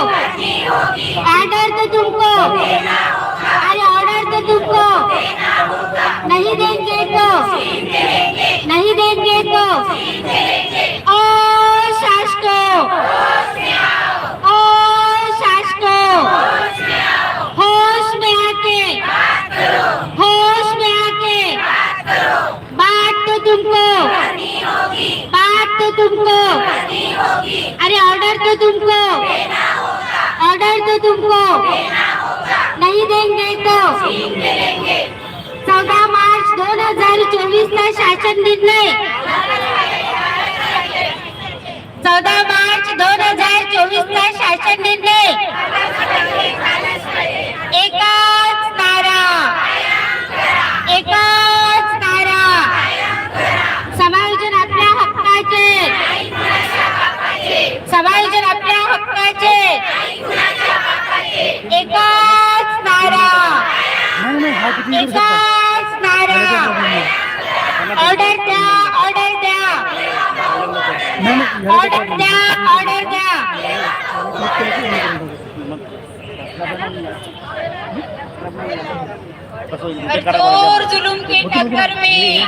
Order तो तुमको। अरे ऑर्डर तो तुमको। नहीं देंगे तो। नहीं देंगे तो। ओ शास्को। ओ शास्को। होश में आके। होश में आके। बात तो तुमको। बात तो तुमको। अरे ऑर्डर तो तुमको। नहीं देंगे तो. चौदा मार्च दोन हजार चोवीस का शासन निर्णय. चौदा मार्च दोन हजार चोवीस का शासन निर्णय. एकाच तारा एकाच तारा समायोजन आपल्या हक्काचे. समायोजन आपल्या हक्काचे. ऑर्डर द्या ऑर्डर द्या ऑर्डर द्या ऑर्डर द्या हर जोर जुलुम के टक्कर में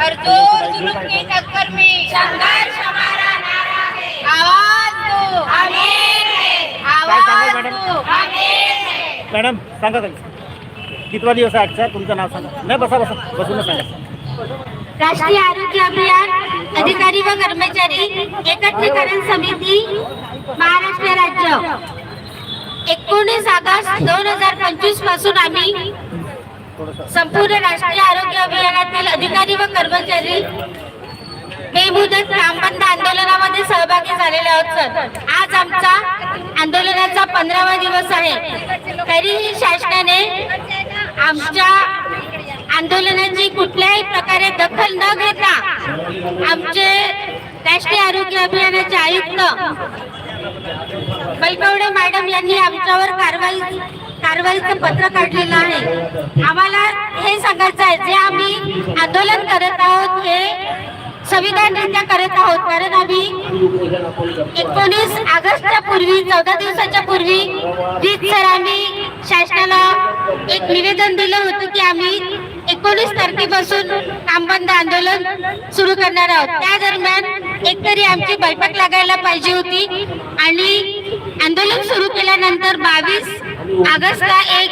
हर जोर जुलुम के टक्कर में संघर्ष हमारा मॅडम सांगा काही कितवा दिवस आहे आजचा? तुमचं नाव सांगा. नाही बसा बसा. बसूनच सांगा. राष्ट्रीय आरोग्य अभियान अधिकारी व कर्मचारी एकत्रीकरण समिती महाराष्ट्र राज्य. एकोणीस ऑगस्ट दोन हजार पंचवीसपासून आम्ही संपूर्ण राष्ट्रीय आरोग्य अभियानातील अधिकारी व कर्मचारी बेमुदत कामबंद आंदोलनामध्ये सहभागी झालेले आहोत सर आज आमचा आंदोलनाचा पंधरावा दिवस आहे. तरीही शासनाने आमच्या आंदोलनाची कुठल्याही प्रकारे दखल न घेता आमचे राष्ट्रीय आरोग्य अभियानाचे आयुक्त बैकवडे मॅडम यांनी आमच्यावर कारवाई कारवाईचं पत्र काढलेलं आहे. आम्हाला हे सांगायचं आहे जे आम्ही आंदोलन करत आहोत हे संविधानरित्या करत आहोत. कारण आम्ही एकोणीस ऑगस्टच्या पूर्वी चौदा दिवसाच्या पूर्वी रीत सर आम्ही शासनाला एक निवेदन दिलं होतं की आम्ही एकोणीस तारखेपासून कामबंद आंदोलन सुरू करणार आहोत. त्या दरम्यान एकतरी आमची बैठक लागायला पाहिजे होती आणि आंदोलन सुरू केल्यानंतर बावीस ऑगस्टला एक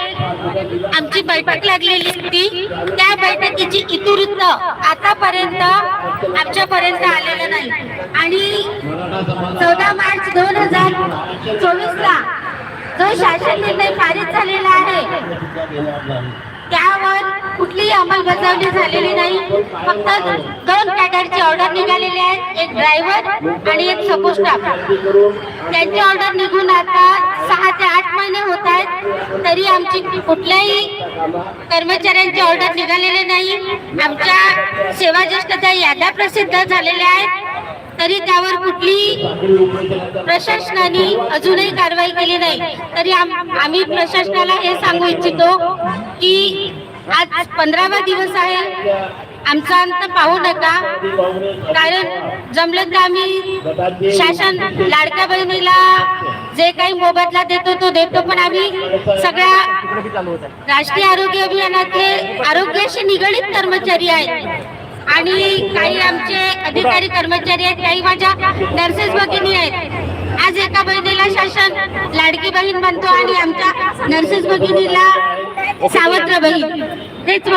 आमची बैठक लागलेली होती. त्या बैठकीची इतिवृत्त आतापर्यंत आमच्यापर्यंत आलेलं नाही. आणि चौदा मार्च दोन हजार चोवीसला जो शासन निर्णय पारित झालेला आहे. त्यावर कुठलीही अंमलबजावणी झालेली नाही. फक्त दोन कॅडरची ऑर्डर निघालेली आहे. एक ड्रायव्हर आणि एक सपोज स्टाफ. त्यांची ऑर्डर निघून आता सहा ते आठ महिने होत आहेत. तरी आमची कुठल्याही कर्मचाऱ्यांची ऑर्डर निघालेली नाही. आमच्या सेवा ज्येष्ठता याद्या प्रसिद्ध झालेल्या आहेत. तरी त्यावर कुठली प्रशासनाने अजूनही कारवाई केली नाही. तरी आम- आम्ही प्रशासनाला हे सांगू इच्छितो की आज पंधरावा दिवस आहे. आमचा अंत पाहू नका. कारण जमलं तर आम्ही शासन लाडक्या बहिणीला जे काही मोबदला देतो तो देतो. पण आम्ही सगळ्या राष्ट्रीय आरोग्य अभियानातले आरोग्याशी निगडीत कर्मचारी आहेत. आणि काही आमचे अधिकारी कर्मचारी आहेत काही माझ्या नर्सेस भगिनी आहेत. आज एका बहिणीला शासन लाडकी बहीण म्हणतो आणि आमच्या नर्सेस भगिनीला सावत्र बहीण. हेच मला